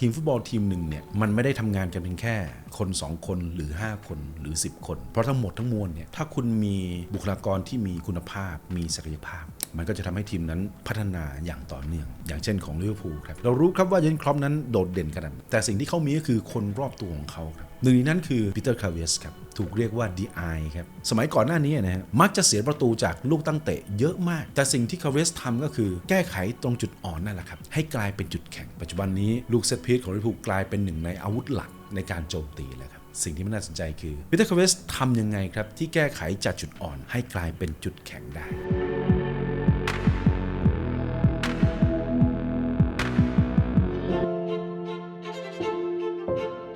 ทีมฟุตบอลทีมหนึ่งเนี่ยมันไม่ได้ทำงานกันเพียงแค่คน 2 คนหรือ 5 คนหรือ 10 คน เพราะทั้งหมดทั้งมวลเนี่ยถ้าคุณมีบุคลากรที่มีคุณภาพมีศักยภาพ มันก็จะทำให้ทีมนั้นพัฒนาอย่างต่อเนื่อง อย่างเช่นของลิเวอร์พูลครับเรารู้ครับว่าเยนครอปนั้นโดดเด่นขนาดไหนแต่สิ่งที่เขามีก็คือคนรอบตัวของเขาครับ หนึ่งในนั้นคือปีเตอร์คาเวสครับถูกเรียกว่า DI ครับ สมัยก่อนหน้านี้นะฮะมักจะเสียประตูจากลูกตั้งเตะเยอะมาก แต่สิ่งที่คาเวสทำก็คือแก้ไขตรงจุดอ่อนนั่นแหละครับ ให้กลายเป็นจุดแข็ง ปัจจุบันนี้ลูกเซตพีซของลิเวอร์พูลกลายเป็นหนึ่งในอาวุธหลักในการโจมตีแล้วครับสิ่งที่มันน่าสนใจคือปีเตอร์คาเวสทำยังไงครับ ที่แก้ไขจากจุดอ่อนให้กลายเป็นจุดแข็งได้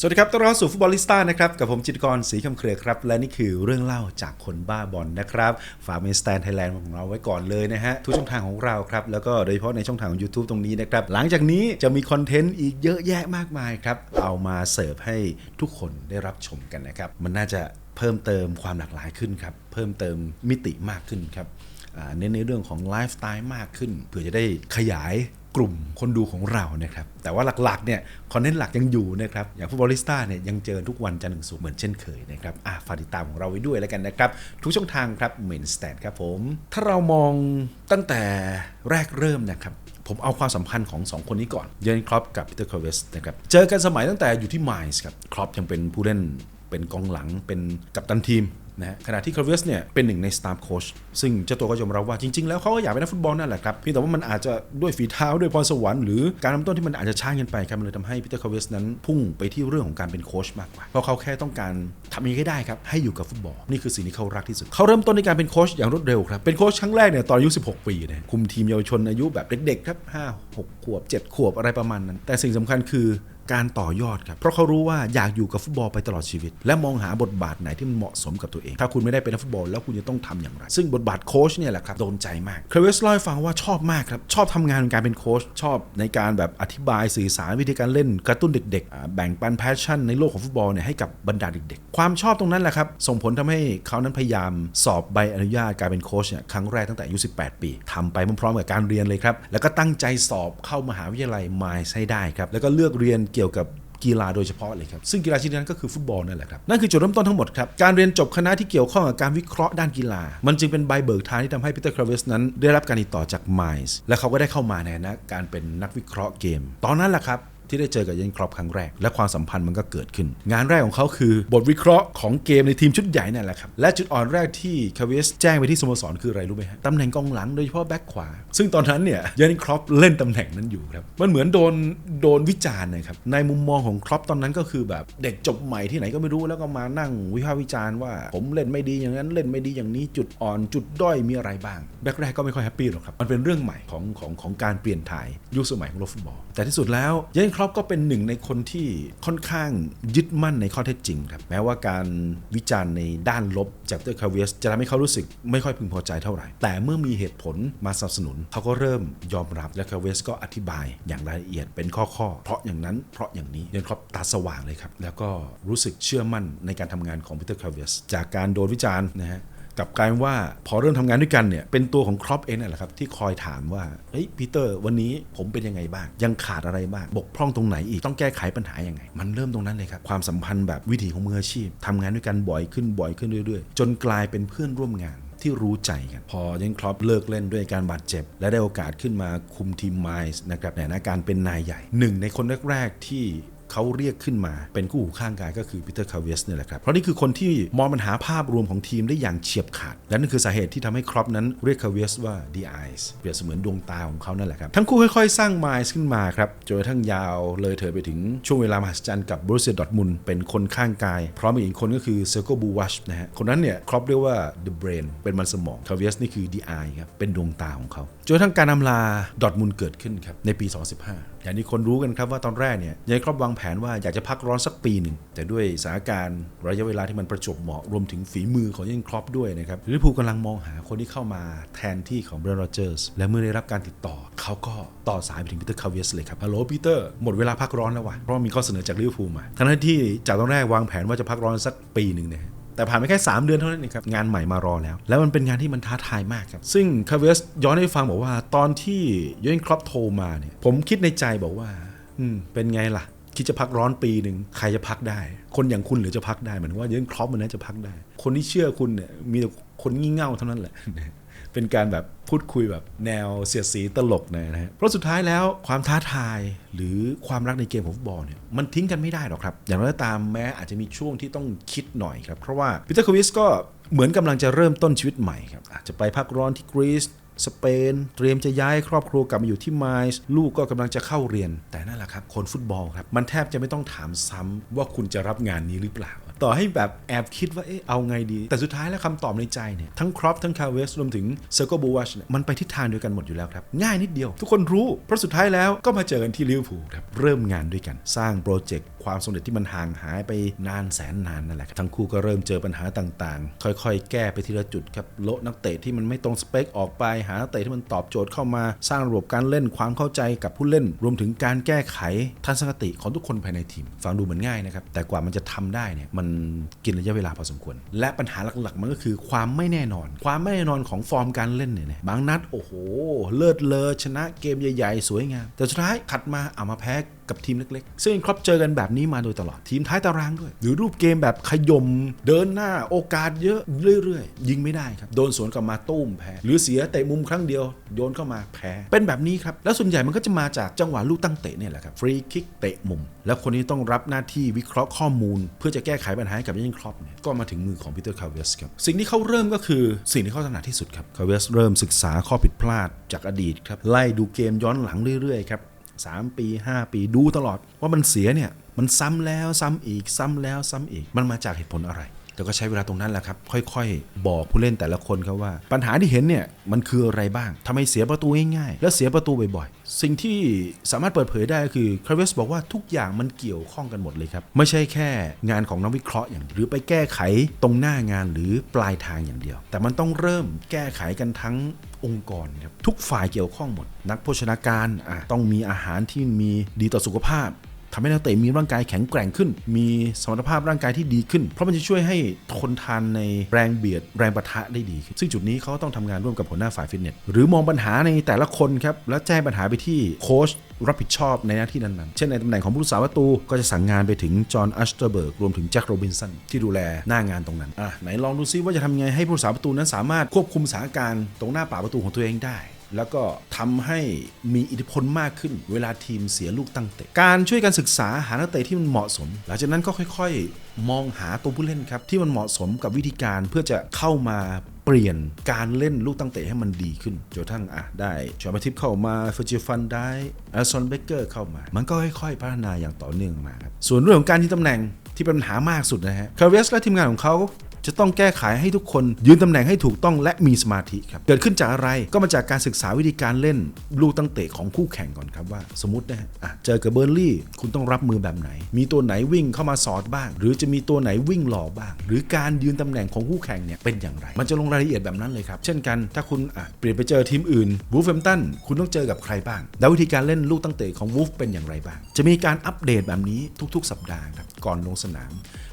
สวัสดีครับ ต้อนรับสู่ฟุตบอลลิสต้านะครับ กับผมจิตรกรศรีคำเครือครับ และนี่คือเรื่องเล่าจากคนบ้าบอลนะครับ ฝากเมนสแตนไทยแลนด์ของเราไว้ก่อนเลยนะฮะ ทุกช่องทางของเราครับ แล้วก็โดยเฉพาะในช่องทางของ YouTube ตรงนี้นะครับ หลังจากนี้จะมีคอนเทนต์อีกเยอะแยะมากมายครับ เอามาเสิร์ฟให้ทุกคนได้รับชมกันนะครับ มันน่าจะเพิ่มเติมความหลากหลายขึ้นครับ เพิ่มเติมมิติมากขึ้นครับเน้นในเรื่องของไลฟ์สไตล์มากขึ้นเพื่อจะได้ขยาย กลุ่มคนดูของเรานะครับแต่ว่าหลักๆเนี่ยคอนเทนต์หลักยังอยู่นะครับอย่างฟุตบอลลิสต้าเนี่ยยังเจอทุกวันจันทร์ถึงศุกร์เหมือนเช่นเคยนะครับอะฝากติดตามของเราไว้ด้วยแล้วกันนะครับ ทุกช่องทางครับเมนสแตนครับผม ถ้าเรามองตั้งแต่แรกเริ่มนะครับผมเอาความสัมพันธ์ของ 2 คนนี้ก่อน เยนครอปกับปีเตอร์คาเวสนะครับเจอกันสมัยตั้งแต่อยู่ที่ไมซ์ครับครอปยังเป็นผู้เล่นเป็นกองหลังเป็นกัปตันทีม นะขณะที่คาร์เวสเนี่ยเป็นหนึ่งในสตาฟโค้ชซึ่งเจ้าตัวก็ยอมรับว่าจริง ๆ แล้วเขาก็อยากเป็นนักฟุตบอลนั่นแหละครับเพียงแต่ว่ามันอาจจะด้วยฝีเท้าด้วยพรสวรรค์หรือการทำต้นที่มันอาจจะช้าเกินไปครับมันเลยทำให้พีเตอร์คาร์เวสนั้นพุ่งไปที่เรื่องของการเป็นโค้ชมากกว่าเพราะเขาแค่ต้องการทำยังไงก็ได้ครับให้อยู่กับฟุตบอลนี่คือสิ่งที่เขารักที่สุดเขาเริ่มต้นในการเป็นโค้ชอย่างรวดเร็วครับเป็นโค้ชครั้งแรกเนี่ยตอนอายุ 16 ปีนะคุมทีมเยาวชนอายุแบบเด็กๆครับ5 6ขวบ 7 ขวบอะไรประมาณนั้น แต่สิ่งสำคัญคือ การต่อยอดครับเพราะเขารู้ว่าอยากอยู่กับฟุตบอลไปตลอดชีวิต และมองหาบทบาทไหนที่มันเหมาะสมกับตัวเอง ถ้าคุณไม่ได้เป็นนักฟุตบอลแล้วคุณจะต้องทำอย่างไร ซึ่งบทบาทโค้ชเนี่ยแหละครับโดนใจมากเครเวสเล่าให้ฟังว่าชอบมากครับชอบทำงานการเป็นโค้ชชอบในการแบบอธิบายสื่อสารวิธีการเล่นกระตุ้นเด็กๆ แบ่งปันแพชชั่นในโลกของฟุตบอลเนี่ยให้กับบรรดาเด็กๆ ความชอบตรงนั้นแหละครับส่งผลทำให้เขานั้นพยายามสอบใบอนุญาตการเป็นโค้ชเนี่ยครั้งแรกตั้งแต่อายุ18 ปีทำไปพร้อมๆกับการเรียนเลยครับแล้วก็ตั้งใจสอบเข้ามหาวิทยาลัยไมซ์ให้ได้ครับแล้วก็เลือกเรียนเกี่ยวกับกีฬาโดยเฉพาะเลยครับ ซึ่งกีฬาชนิดนั้นก็คือฟุตบอลนั่นแหละครับ นั่นคือจุดเริ่มต้นทั้งหมดครับ การเรียนจบคณะที่เกี่ยวข้องกับการวิเคราะห์ด้านกีฬา มันจึงเป็นใบเบิกทางที่ทำให้ปีเตอร์คราเวสนั้น ได้รับการติดต่อจากไมซ์และเขาก็ได้เข้ามาในนะการเป็นนักวิเคราะห์เกม ตอนนั้นแหละครับ ที่ได้เจอกับเยนครอปครั้งแรก และความสัมพันธ์มันก็เกิดขึ้น งานแรกของเขาคือบทวิเคราะห์ของเกมในทีมชุดใหญ่นั่นแหละครับ และจุดอ่อนแรกที่คาเวสแจ้งไปที่สโมสรคืออะไรรู้ไหมฮะตำแหน่งกองหลังโดยเฉพาะแบ็คขวา ซึ่งตอนนั้นเนี่ยเยนครอปเล่นตำแหน่งนั้นอยู่ครับมันเหมือนโดนโดนวิจารณ์นะครับในมุมมองของครอปตอนนั้นก็คือแบบเด็กจบใหม่ที่ไหนก็ไม่รู้แล้วก็มานั่งวิพากษ์วิจารณ์ว่า ผมเล่นไม่ดีอย่างนั้นเล่นไม่ดีอย่างนี้จุดอ่อนจุดด้อยมีอะไรบ้างแรกก็ไม่ค่อยแฮปปี้หรอกครับมันเป็นเรื่องใหม่ของของของการเปลี่ยนถ่ายยุคสมัยของโลกฟุตบอลแต่ที่สุดแล้วเยนครอปก็เป็นหนึ่งในคนที่ค่อนข้างยึดมั่นในข้อเท็จจริงครับแม้ว่าการวิจารณ์ในด้านลบจากเตอร์คาเวสจะทำให้เขารู้สึกไม่ค่อยพึงพอใจเท่าไหร่ แต่เมื่อมีเหตุผลมาสนับสนุน เขาก็เริ่มยอมรับและคาเวสก็อธิบายอย่างรายละเอียดเป็นข้อๆเพราะอย่างนั้นเพราะอย่างนี้เยนครอปตาสว่างเลยครับแล้วก็รู้สึกเชื่อมั่นในการทำงานของปีเตอร์คาเวสจากการโดนวิจารณ์นะฮะ กับกลายว่าพอเริ่มทำงานด้วยกันเนี่ยเป็นตัวของครอปเองนั่นแหละครับที่คอยถามว่าเฮ้ยปีเตอร์วันนี้ผมเป็นยังไงบ้าง ยังขาดอะไรบ้างบกพร่องตรงไหนอีกต้องแก้ไขปัญหายังไง มันเริ่มตรงนั้นเลยครับ ความสัมพันธ์แบบวิถีของมืออาชีพทำงานด้วยกันบ่อยขึ้นบ่อยขึ้นเรื่อยๆ จนกลายเป็นเพื่อนร่วมงานที่รู้ใจกัน พอเยนครอปเลิกเล่นด้วยการบาดเจ็บ และได้โอกาสขึ้นมาคุมทีมไมซ์นะครับในฐานะการเป็นนายใหญ่หนึ่งในคนแรก ๆ ที่ เขาเรียกขึ้นมาเป็นคู่หูข้างกายก็คือปีเตอร์คาเวสเนี่ยแหละครับ เพราะนี่คือคนที่มองปัญหาภาพรวมของทีมได้อย่างเฉียบขาด และนั่นคือสาเหตุที่ทำให้ครอปนั้นเรียกคาเวสว่า The Eyes เปรียบเสมือนดวงตาของเขานั่นแหละครับ ทั้งคู่ค่อยๆ สร้างไมซ์ขึ้นมาครับจนกระทั่งยาวเลยเถิดไปถึงช่วงเวลามหัศจรรย์กับบรูเซียดอทมุนเป็นคนข้างกาย พร้อมอีกคนก็คือเซอร์โกบูวัชนะฮะคนนั้นเนี่ยครอปเรียกว่า The Brain เป็นมันสมองคาเวสนี่คือ The Eye ครับเป็นดวงตาของเขาจนกระทั่งการนำลาดอทมุนเกิดขึ้นครับในปี 2015 อย่างที่คนรู้กันครับว่าตอนแรกเนี่ยยายครอบวางแผนว่าอยากจะพักร้อนสักปีหนึ่งแต่ด้วยสถานการณ์ระยะเวลาที่มันประจบเหมาะรวมถึงฝีมือของยังครอปด้วยนะครับลิเวอร์พูลกำลังมองหาคนที่เข้ามาแทนที่ของเบรนโรเจอร์สและเมื่อได้รับการติดต่อ เขาก็ต่อสายไปถึงปีเตอร์คาเวสเลยครับฮัลโหลปีเตอร์หมดเวลาพักร้อนแล้วว่ะเพราะมีข้อเสนอจากลิเวอร์พูลมาทั้งที่จากตอนแรกวางแผนว่าจะพักร้อนสักปีหนึ่งเนี่ย แต่ผ่านไปแค่ 3 เดือนเท่านั้นเองครับ งานใหม่มารอแล้ว แล้วมันเป็นงานที่มันท้าทายมากครับ ซึ่งคาเวสย้อนให้ฟังบอกว่าตอนที่ยูเอนครอปโทรมาเนี่ยผมคิดในใจบอกว่า อืม เป็นไงล่ะ คิดจะพักร้อนปีหนึ่งใครจะพักได้ คนอย่างคุณหรือจะพักได้เหมือนว่ายูเอนครอปมันน่าจะพักได้ คนที่เชื่อคุณเนี่ยมีแต่คนงี่เง่าเท่านั้นแหละ เป็นการแบบพูดคุยแบบแนวเสียดสีตลกนะฮะเพราะสุดท้ายแล้วความท้าทายหรือความรักในเกมของฟุตบอลเนี่ยมันทิ้งกันไม่ได้หรอกครับ อย่างไรก็ตามแม้อาจจะมีช่วงที่ต้องคิดหน่อยครับ เพราะว่าปีเตอร์ควิสก็เหมือนกำลังจะเริ่มต้นชีวิตใหม่ครับอาจจะไปพักร้อนที่กรีซ สเปน เตรียมจะย้ายครอบครัวกลับมาอยู่ที่ไมล์ลูกก็กำลังจะเข้าเรียน แต่นั่นแหละครับ คนฟุตบอลครับ มันแทบจะไม่ต้องถามซ้ำว่าคุณจะรับงานนี้หรือเปล่า ต่อให้แบบแอบคิดว่าเอ๊ะเอาไงดี แต่สุดท้ายแล้วคำตอบในใจเนี่ยทั้งครอปทั้งคาเวสรวมถึงเซอร์โกบูวัชเนี่ยมันไปทิศทางเดียวกันหมดอยู่แล้วครับ ง่ายนิดเดียว ทุกคนรู้เพราะสุดท้ายแล้วก็มาเจอกันที่ลิเวอร์พูลครับเริ่มงานด้วยกันสร้างโปรเจกต์ความสำเร็จที่มันห่างหายไปนานแสนนานนั่นแหละครับทั้งคู่ก็เริ่มเจอปัญหาต่างๆ ค่อยๆ แก้ไปทีละจุดครับโละนักเตะที่มันไม่ตรงสเปคออกไปหานักเตะที่มันตอบโจทย์เข้ามา สร้างระบบการเล่นความเข้าใจกับผู้เล่น รวมถึงการแก้ไขทัศนคติของทุกคนภายในทีม ฟังดูเหมือนง่ายนะครับ แต่กว่ามันจะทำได้เนี่ยมันกินระยะเวลาพอสมควร และปัญหาหลักๆ มันก็คือความไม่แน่นอน ความไม่แน่นอนของฟอร์มการเล่นเนี่ยบางนัดโอ้โห เลิศเลอชนะเกมใหญ่ๆ สวยงาม แต่สุดท้ายขัดมาเอามาแพ้กับทีมเล็กๆ ซึ่งครอปเจอกันแบบนี้มาโดยตลอดทีมท้ายตารางด้วย หรือรูปเกมแบบขยม เดินหน้าโอกาสเยอะเรื่อยๆ ยิงไม่ได้ครับ โดนสวนกลับมาตุ้มแพ้หรือเสียเตะมุมุมครั้งเดียวโยนเข้ามาแพ้ เป็นแบบนี้ครับ แล้วส่วนใหญ่มันก็จะมาจากจังหวะลูกตั้งเตะเนี่ยแหละครับฟรีคิกเตะมุม แล้วคนนี้ต้องรับหน้าที่วิเคราะห์ข้อมูล เพื่อจะแก้ไขปัญหาให้กับเยนครอปเนี่ยก็มาถึงมือของปีเตอร์คาเวสครับสิ่งที่เขาเริ่มก็คือสิ่งที่เขาถนัดที่สุดครับคาเวสเริ่มศึกษาข้อผิดพลาดจากอดีตครับไล่ดูเกมย้อนหลังเรื่อยๆครับ3 ปี 5 ปีดูตลอดว่ามันเสียเนี่ยมันซ้ำแล้วซ้ำอีกซ้ำแล้วซ้ำอีก มันมาจากเหตุผลอะไร แต่ก็ใช้เวลาตรงนั้นแหละครับ ค่อยๆ บอกผู้เล่นแต่ละคนครับว่า ปัญหาที่เห็นเนี่ยมันคืออะไรบ้างทำไมเสียประตูง่ายๆ และเสียประตูบ่อยๆ สิ่งที่สามารถเปิดเผยได้ก็คือคาเวสบอกว่าทุกอย่างมันเกี่ยวข้องกันหมดเลยครับ ไม่ใช่แค่งานของนักวิเคราะห์อย่างหรือไปแก้ไขตรงหน้างานหรือปลายทางอย่างเดียว แต่มันต้องเริ่มแก้ไขกันทั้งองค์กรครับทุกฝ่ายเกี่ยวข้องหมด นักโภชนาการอะต้องมีอาหารที่มีดีต่อสุขภาพ ทำให้นักเตะมีร่างกายแข็งแกร่งขึ้น มีสมรรถภาพร่างกายที่ดีขึ้น เพราะมันจะช่วยให้ทนทานในแรงเบียดแรงประทะได้ดี ซึ่งจุดนี้เขาต้องทำงานร่วมกับหัวหน้าฝ่ายฟิตเนสหรือมองปัญหาในแต่ละคนครับแล้วแจ้งปัญหาไปที่โค้ชรับผิดชอบในหน้าที่นั้นๆ เช่นในตำแหน่งของผู้รักษาประตู ก็จะสั่งงานไปถึงจอห์น อัชเตอร์เบิร์ก รวมถึงแจ็คโรบินสัน ที่ดูแลหน้างานตรงนั้น อะ ไหนลองดูซิว่าจะทำไงให้ผู้รักษาประตูนั้นสามารถควบคุมสถานการณ์ตรงหน้าป่าประตูของตัวเองได้ แล้วก็ทำให้มีอิทธิพลมากขึ้น เวลาทีมเสียลูกตั้งเตะ การช่วยกันศึกษาหานักเตะที่มันเหมาะสม หลังจากนั้นก็ค่อยๆ มองหาตัวผู้เล่นครับ ที่มันเหมาะสมกับวิธีการเพื่อจะเข้ามาเปลี่ยนการเล่นลูกตั้งเตะให้มันดีขึ้นจนกระทั่งอะได้ชอมาทิปเข้ามาเฟอร์จิฟันได้อลซอนเบเกอร์เข้ามา มันก็ค่อยๆ พัฒนาอย่างต่อเนื่องมาครับส่วนเรื่องของการที่ตำแหน่งที่เป็นปัญหามากสุดนะฮะคาร์เวสและทีมงานของเขา จะต้องแก้ไขให้ทุกคนยืนตำแหน่งให้ถูกต้องและมีสมาธิครับ เกิดขึ้นจากอะไรก็มาจากการศึกษาวิธีการเล่นลูกตั้งเตะของคู่แข่งก่อนครับว่า สมมตินะฮะเจอกับเบอร์ลี่ คุณต้องรับมือแบบไหน มีตัวไหนวิ่งเข้ามาสอดบ้าง หรือจะมีตัวไหนวิ่งหล่อบ้าง หรือการยืนตำแหน่งของคู่แข่งเนี่ยเป็นอย่างไร มันจะลงรายละเอียดแบบนั้นเลยครับ เช่นกันถ้าคุณเปลี่ยนไปเจอทีมอื่นวูฟเฟมตันคุณต้องเจอกับใครบ้างแล้ววิธีการเล่นลูกตั้งเตะของวูฟเป็นอย่างไรบ้าง จะมีการอัปเดตแบบนี้ทุก ๆ สัปดาห์ครับก่อนลงสนาม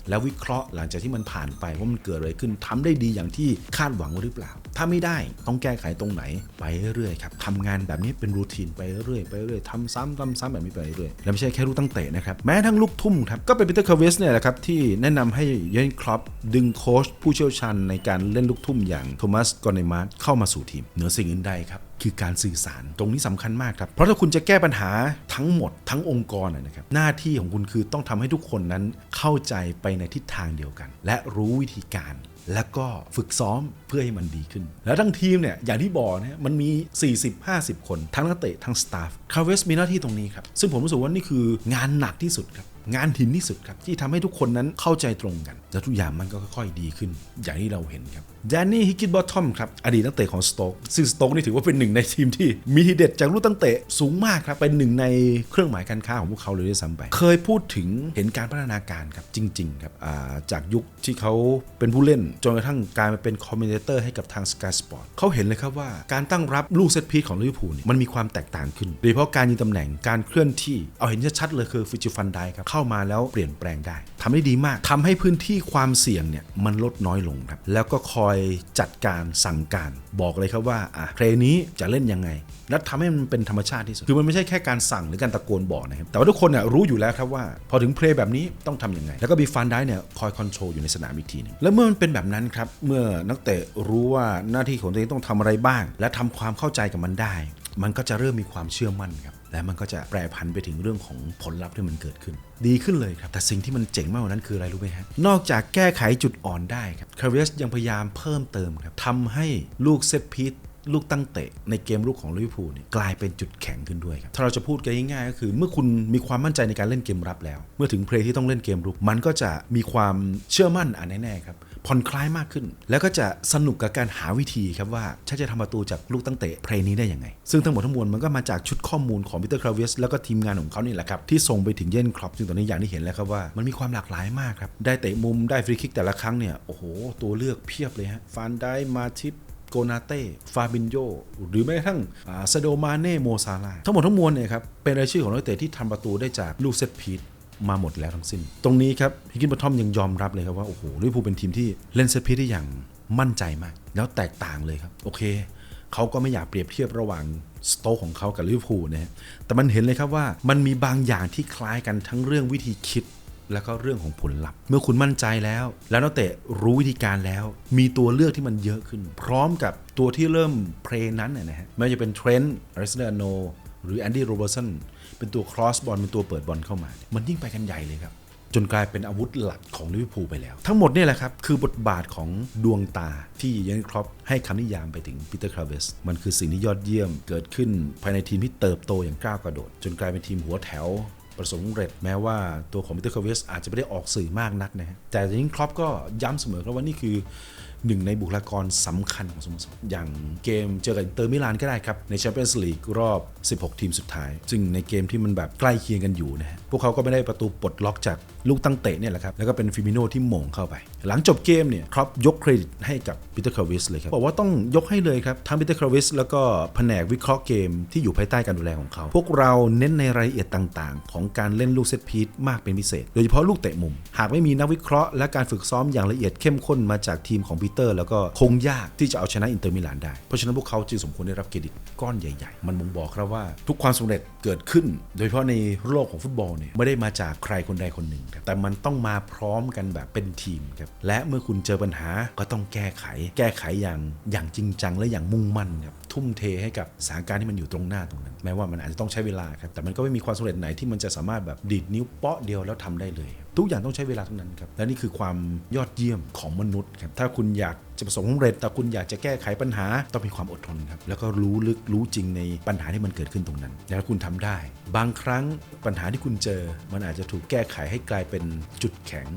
แล้ววิเคราะห์หลังจากที่มันผ่านไปว่ามันเกิดอะไรขึ้นทำได้ดีอย่างที่คาดหวังหรือเปล่า ถ้าไม่ได้ต้องแก้ไขตรงไหนไปเรื่อยๆครับทำงานแบบนี้เป็นรูทีนไปเรื่อยๆไปเรื่อยๆทำซ้ำทำซ้ำแบบนี้ไปเรื่อยๆแล้วไม่ใช่แค่ลูกตั้งเตะนะครับแม้ทั้งลูกทุ่มครับก็เป็นปีเตอร์คาเวสเนี่ยแหละครับที่แนะนำให้เยนครอปดึงโค้ชผู้เชี่ยวชาญในการเล่นลูกทุ่มอย่างโทมัสกอนเนมาร์เข้ามาสู่ทีมเหนือสิ่งอื่นใดครับ คือการสื่อสาร ตรงนี้สำคัญมากครับ เพราะถ้าคุณจะแก้ปัญหาทั้งหมดทั้งองค์กรนะครับ หน้าที่ของคุณคือต้องทำให้ทุกคนนั้นเข้าใจไปในทิศทางเดียวกัน และรู้วิธีการแล้วก็ฝึกซ้อมเพื่อให้มันดีขึ้น แล้วทั้งทีมเนี่ยอย่างที่บอกนะมันมี 40-50 คน ทั้งนักเตะทั้งสตาฟคาเวสมีหน้าที่ตรงนี้ครับ ซึ่งผมรู้สึกว่านี่คืองานหนักที่สุดครับ งานหินที่สุดครับ ที่ทำให้ทุกคนนั้นเข้าใจตรงกัน แล้วทุกอย่างมันก็ค่อยๆดีขึ้น อย่างที่เราเห็นครับแดนนี่ฮิกกินบอททอมครับ อดีตนักเตะของสโต๊กซึ่งสโต๊กนี่ถือว่าเป็นหนึ่งในทีมที่มีทีเด็ดจากลูกตั้งเตะสูงมากครับ เป็นหนึ่งในเครื่องหมายการค้าของพวกเขาเลยด้วยซ้ำไป เคยพูดถึงเห็นการพัฒนาการครับ จริง ๆ ครับาจากยุคที่เขาเป็นผู้เล่น จนกระทั่งกลายมาเป็นคอมเมนเตอร์ให้กับทาง Sky Sport เขาเห็นเลยครับว่าการตั้งรับลูกเซตพีของลิเวอร์พูลเนี่ยมันมีความแตกต่างขึ้นโดยเฉพาะการยิงตำแหน่งการเคลื่อนที่เอาเห็นชัดๆเลยคือฟิจิฟันไดครับเข้ามาแล้วเปลี่ยนแปลงได้ทำได้ดีมากทำให้พื้นที่ความเสี่ยงเนี่ยมันลดน้อยลงครับ แล้วก็คอยจัดการสั่งการบอกเลยครับว่าอะเพลงนี้จะเล่นยังไง และทำให้มันเป็นธรรมชาติที่สุด คือมันไม่ใช่แค่การสั่งหรือการตะโกนบอกนะครับ แต่ว่าทุกคนเนี่ยรู้อยู่แล้วครับว่า พอถึงเพลงแบบนี้ต้องทำยังไง แล้วก็มีฟันได้เนี่ยคอยคอนโทรลอยู่ในสนามอีกทีหนึงแล้วเมื่อมันเป็นแบบนั้นครับ เมื่อนักเตะรู้ว่าหน้าที่ของตัวเองต้องทำอะไรบ้าง และทำความเข้าใจกับมันได้ มันก็จะเริ่มมีความเชื่อมั่นครับ และมันก็จะแปรพันไปถึงเรื่องของผลลัพธ์ที่มันเกิดขึ้น ดีขึ้นเลยครับ แต่สิ่งที่มันเจ๋งมากกว่านั้นคืออะไรรู้ไหมฮะนอกจากแก้ไขจุดอ่อนได้ครับคาเวสยังพยายามเพิ่มเติมครับทำให้ลูกเซตพีท ลูกตั้งเตะในเกมลุกของลิเวอร์พูลเนี่ยกลายเป็นจุดแข็งขึ้นด้วยครับถ้าเราจะพูดกันง่ายๆก็คือ เมื่อคุณมีความมั่นใจในการเล่นเกมรับแล้ว เมื่อถึงเพลย์ที่ต้องเล่นเกมรุก มันก็จะมีความเชื่อมั่นอันแน่ๆครับผ่อนคลายมากขึ้น แล้วก็จะสนุกกับการหาวิธีครับว่าฉันจะทำประตูจากลูกตั้งเตะเพลย์นี้ได้ยังไง ซึ่งทั้งหมดทั้งมวลมันก็มาจากชุดข้อมูลของปีเตอร์คราเวสแล้วก็ทีมงานของเขานี่แหละครับที่ส่งไปถึงเยนครอปซึ่งตอนนี้อย่างที่เห็นแล้วครับว่ามันมีความหลากหลายมากครับได้เตะมุมได้ฟรีคิกแต่ละครั้งเนี่ยโอ้โหตัวเลือกเพียบเลยฮะฟานได้มาทิป โกนาเต้ ฟาบินโยหรือแม้กระทั่งซาโดมาเน่ โมซาลา ทั้งหมดทั้งมวลเนี่ยครับ เป็นรายชื่อของนักเตะที่ทำประตูได้จากลูกเซตพีทมาหมดแล้วทั้งสิ้น ตรงนี้ครับฮิกกินบอทอมยังยอมรับเลยครับว่า โอ้โหลิเวอร์พูลเป็นทีมที่เล่นเซตพีทได้อย่างมั่นใจมาก แล้วแตกต่างเลยครับ โอเค เขาก็ไม่อยากเปรียบเทียบระหว่างสโต๊ของเขากับลิเวอร์พูลนะฮะแต่มันเห็นเลยครับว่ามันมีบางอย่างที่คล้ายกันทั้งเรื่องวิธีคิด แล้วก็เรื่องของผลลัพธ์ เมื่อคุณมั่นใจแล้ว แล้วนักเตะรู้วิธีการแล้ว มีตัวเลือกที่มันเยอะขึ้น พร้อมกับตัวที่เริ่มเพลงนั้นนะฮะไม่ว่าจะเป็นเทรนต์อาริสเดโนหรือแอนดี้โรเบอร์สันเป็นตัวครอสบอลเป็นตัวเปิดบอลเข้ามา มันยิ่งไปกันใหญ่เลยครับจนกลายเป็นอาวุธหลักของลิเวอร์พูลไปแล้ว ทั้งหมดนี่แหละครับ คือบทบาทของดวงตาที่เยนครอปให้คำนิยามไปถึงปีเตอร์คราเวส มันคือสิ่งที่ยอดเยี่ยมเกิดขึ้นภายในทีมที่เติบโตอย่างก้าวกระโดด จนกลายเป็นทีมหัวแถว ประสบความสำเร็จแม้ว่าตัวของมิเตอร์คาเวสอาจจะไม่ได้ออกสื่อมากนักนะแต่จริงๆครอปก็ย้ำเสมอครับว่านี่คือ หนึ่งในบุคลากรสำคัญของสโมสรอย่างเกมเจอกับเตอร์มิลานก็ได้ครับ ในแชมเปี้ยนส์ลีกรอบ 16 ทีมสุดท้าย ซึ่งในเกมที่มันแบบใกล้เคียงกันอยู่นะฮะพวกเขาก็ไม่ได้ประตูปลดล็อกจากลูกตั้งเตะเนี่ยแหละครับ แล้วก็เป็นฟิมิโนที่หม่งเข้าไป หลังจบเกมเนี่ยครอปยกเครดิตให้กับปีเตอร์คาวิสเลยครับ บอกว่าต้องยกให้เลยครับทั้งปีเตอร์คาวิสแล้วก็แผนกวิเคราะห์เกมที่อยู่ภายใต้การดูแลของเขา พวกเราเน้นในรายละเอียดต่างๆ ของการเล่นลูกเซตพีซมากเป็นพิเศษ โดยเฉพาะลูกเตะมุม หากไม่มีนักวิเคราะห์และการฝึกซ้อมอย่างละเอียดเข้มข้นมาจากทีมของปีเตอร์ แล้วก็คงยากที่จะเอาชนะอินเตอร์มิลานได้ เพราะฉะนั้นพวกเขาจึงสมควรได้รับเครดิตก้อนใหญ่ ๆ มันบ่งบอกครับว่าทุกความสำเร็จเกิดขึ้น โดยเฉพาะในโลกของฟุตบอลเนี่ยไม่ได้มาจากใครคนใดคนหนึ่งครับแต่มันต้องมาพร้อมกันแบบเป็นทีมครับและเมื่อคุณเจอปัญหาก็ต้องแก้ไข แก้ไขอย่างอย่างจริงจังและอย่างมุ่งมั่นครับทุ่มเทให้กับสถานการณ์ที่มันอยู่ตรงหน้าตรงนั้น แม้ว่ามันอาจจะต้องใช้เวลาครับแต่มันก็ไม่มีความสำเร็จไหนที่มันจะสามารถแบบดีดนิ้วเปาะเดียวแล้วทำได้เลย ทุกอย่างต้องใช้เวลาทั้งนั้นครับ และนี่คือความยอดเยี่ยมของมนุษย์ครับ ถ้าคุณอยากจะประสบความสำเร็จ แต่คุณอยากจะแก้ไขปัญหา ต้องมีความอดทนครับ แล้วก็รู้ลึกรู้จริงในปัญหาที่มันเกิดขึ้นตรงนั้น แล้วคุณทำได้ บางครั้งปัญหาที่คุณเจอ มันอาจจะถูกแก้ไขให้กลายเป็นจุดแข็ง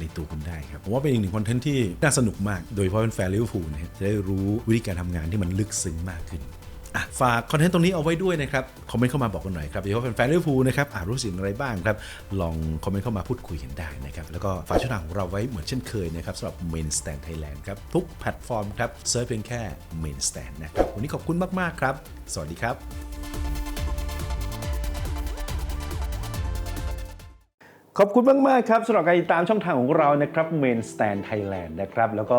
ในตัวคุณได้ครับ ผมว่าเป็นอีกหนึ่งคอนเทนต์ที่น่าสนุกมาก โดยเฉพาะเป็นแฟนลิเวอร์พูลนะจะได้รู้วิธีการทำงานที่มันลึกซึ้งมากขึ้น ฝากคอนเทนต์ตรงนี้เอาไว้ด้วยนะครับ คอมเมนต์เข้ามาบอกกันหน่อยครับโดยเฉพาะแฟนลิเวอร์พูลนะครับรู้สึกอย่างไรบ้างครับ ลองคอมเมนต์เข้ามาพูดคุยกันได้นะครับ แล้วก็ฝากช่องทางของเราไว้เหมือนเช่นเคยนะครับสำหรับ Main Stand Thailand ครับ ทุกแพลตฟอร์มครับเซิร์ชเพียงแค่ Main Stand นะครับ วันนี้ขอบคุณมากๆครับ สวัสดีครับ ขอบคุณมากๆครับสำหรับการติดตามช่องทางของเรานะครับ Main Stand Thailand นะครับแล้วก็